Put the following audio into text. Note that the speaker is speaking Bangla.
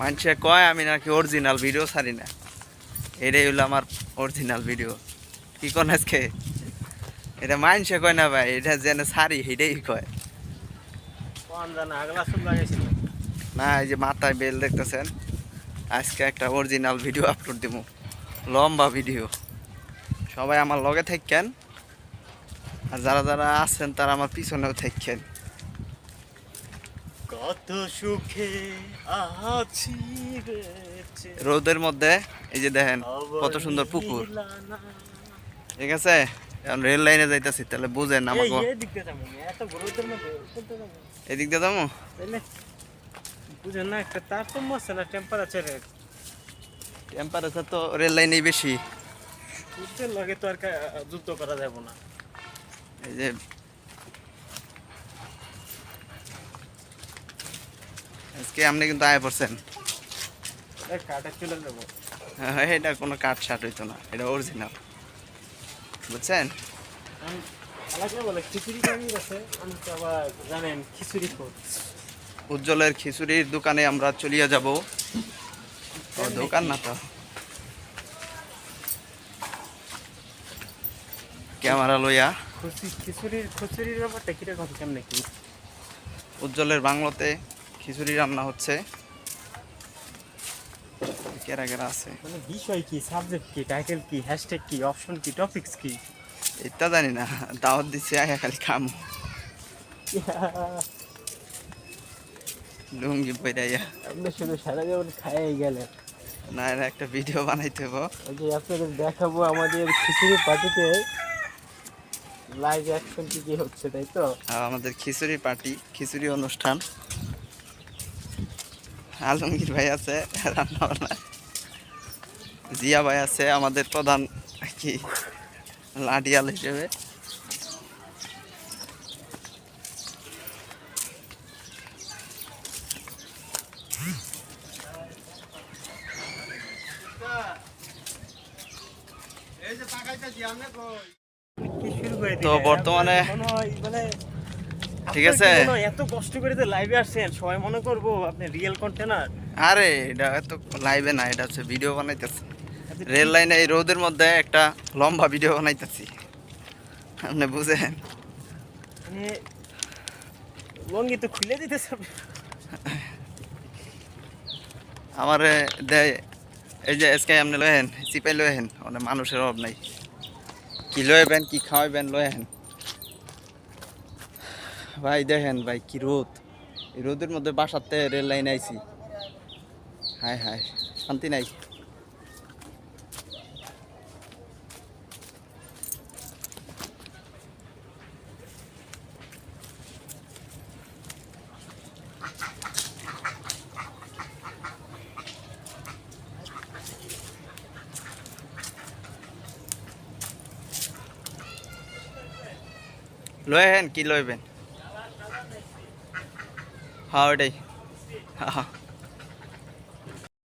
মানুষে কয়, আমি নাকি অরিজিনাল ভিডিও ছাড়ি না। এটাই হলো আমার অরিজিনাল ভিডিও কি কোন আজকে? এটা মানুষে কয় না ভাই, এটা যেন ছাড়ি সেটাই কয়। না, এই যে মাথায় বেল দেখতেছেন, আজকে একটা অরিজিনাল ভিডিও আপলোড দিব লম্বা ভিডিও সবাই আমার লগে থাকেন, আর যারা যারা আছেন তারা আমার পিছনেও থাকেন। কত সুখে আছি রোদের মধ্যে এই যে দেখেন কত সুন্দর পুকুর। ঠিক আছে? এখন রেল লাইনে যাইতেছি তাহলে বুঝেন আমাকে? এদিক দিয়ে যাব? বুঝেন না একটা তারতম্য আছে না টেম্পারেচারের টেম্পারেচার তো রেল লাইনেই বেশি। সূর্যের লগে তো আর যুদ্ধ করা যাবে না। এই যে আজকে আপনি কিন্তু আয় পড়ছেন। হ্যাঁ, এটা কোনো কাঠ শার্ট হইতো না এটা অরিজিনাল বুঝছেন? উজ্জ্বলের খিচুড়ির দোকানে আমরা চলিয়া যাব। দোকান না তো। ক্যামেরা লইয়া। খিচুড়ির খিচুড়ির ব্যাপারটা কীরকম কেমন কি? উজ্জ্বলের বাংলোতে খিচুড়ি রান্না হচ্ছে। কেরা কেরা আছে? মানে বিষয় কি সাবজেক্ট কি টাইটেল কি হ্যাশট্যাগ কি অপশন কি টপিকস কি? এটা জানি না দাওয়াত দিচ্ছে আয়া খালি খাম। লুঙ্গি পইরাইয়া আপনি শুধু সারা জীবন গেলেন। না এর একটা ভিডিও বানাইতে হব। ওই যে আপনাদের দেখাবো আমাদের খিচুড়ি পার্টিতে। লাইভ অ্যাকশন কি কি হচ্ছে তাই তো? আমাদের খিচুড়ি পার্টি খিচুড়ি অনুষ্ঠান। আলমগীর ভাই আছে রান্না বান্না জিয়া ভাই আছে আমাদের প্রধান কি লাডিয়াল হিসেবে। তো বর্তমানে- ঠিক আছে। এত কষ্ট করে যে লাইভে আসছেন? সবাই মনে করব আপনি রিয়েল কন্টেনার আরে এটা তো লাইভে না এটা হচ্ছে ভিডিও বানাইতেছে। রেল লাইনে এই রোদের মধ্যে একটা লম্বা ভিডিও বানাইতেছি। আপনি বুঝেন? মানে লঙ্গি তো খুলে দিতেছে আমার দেয় এই যে আজকে আপনি লয়েন চিপাই লয়েন মানে মানুষের অভাব নাই। কি লয়েবেন কি খাওয়াইবেন লয়েন ভাই, দেখেন ভাই, কি রোদ। এই রোদের মধ্যে বাসাতে রেল লাইন আইছি। হায় হায়, শান্তি নাই। লয়েন কি লইবেন? হ্যাঁ ওটাই হ্যাঁ